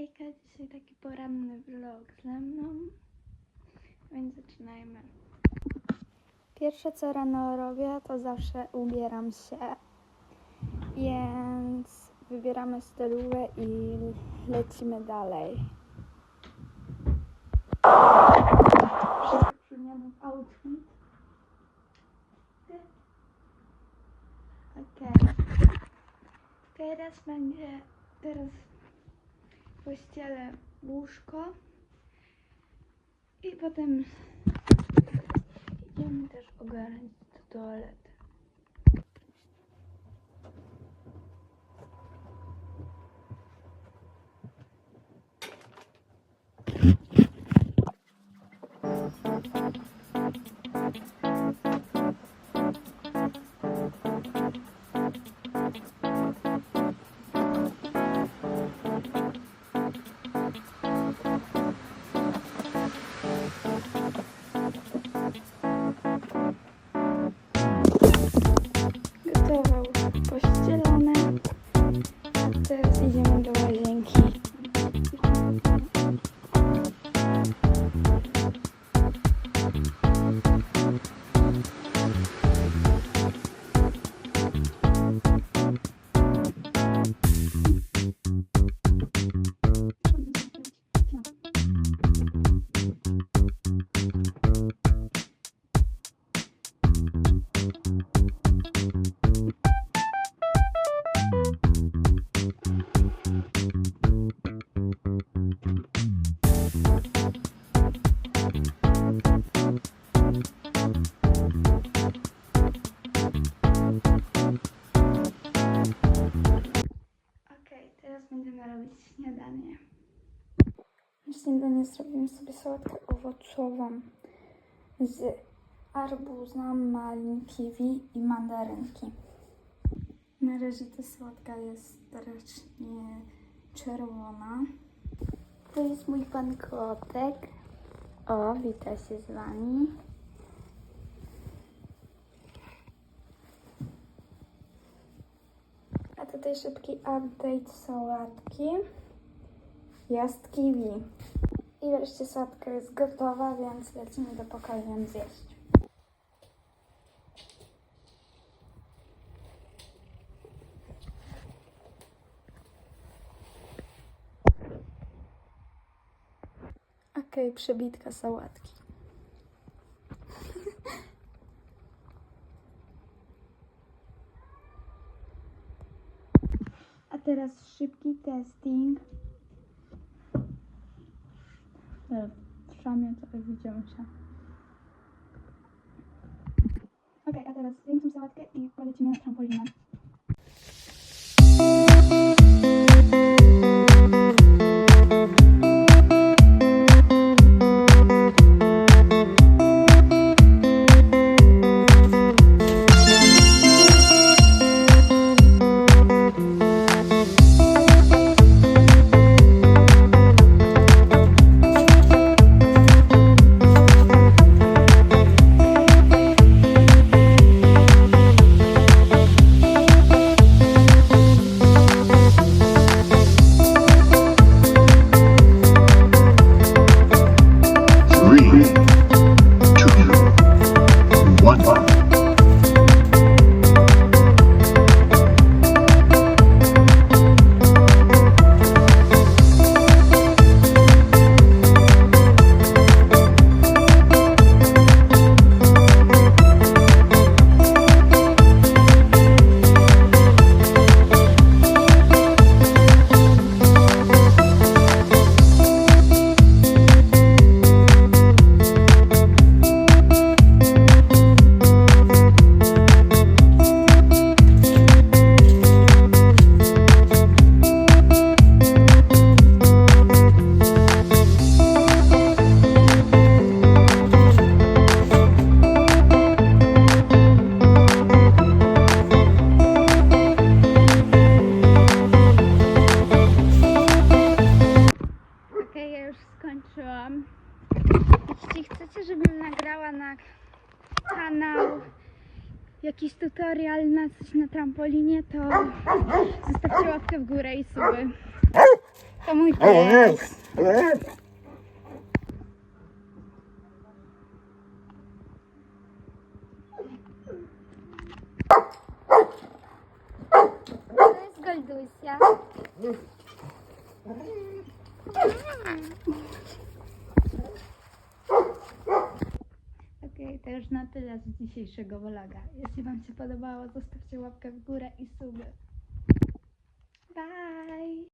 Hejka, dzisiaj taki poranny vlog ze mną, więc zaczynajmy. Pierwsze co rano robię, to zawsze ubieram się, więc wybieramy stylówę i lecimy dalej. Zmieniam outfit. Okej. Teraz będzie, teraz pościelę łóżko i potem idziemy też ogarnąć do toalety. A teraz idziemy teraz będziemy robić śniadanie. Śniadanie zrobimy sobie sałatkę owocową z arbuza, malin, kiwi i mandarynki. Na razie ta sałatka jest strasznie czerwona. To jest mój pan kotek. O, wita się z wami. Tutaj szybki update sałatki. Jest kiwi. I wreszcie sałatka jest gotowa, więc lecimy do pokoju ją zjeść. Okej, przebitka sałatki. Teraz szybki testing. W szamie widziałem się. Okej, a teraz zwiększam sałatkę i polecimy na trampolinę. Chcecie, żebym nagrała na kanał jakiś tutorial na coś na trampolinie, to zostawcie łapkę w górę i suby. To mój pies. To jest Goldusia. Okej, to już na tyle z dzisiejszego vloga. Jeśli Wam się podobało, zostawcie łapkę w górę i suby. Bye!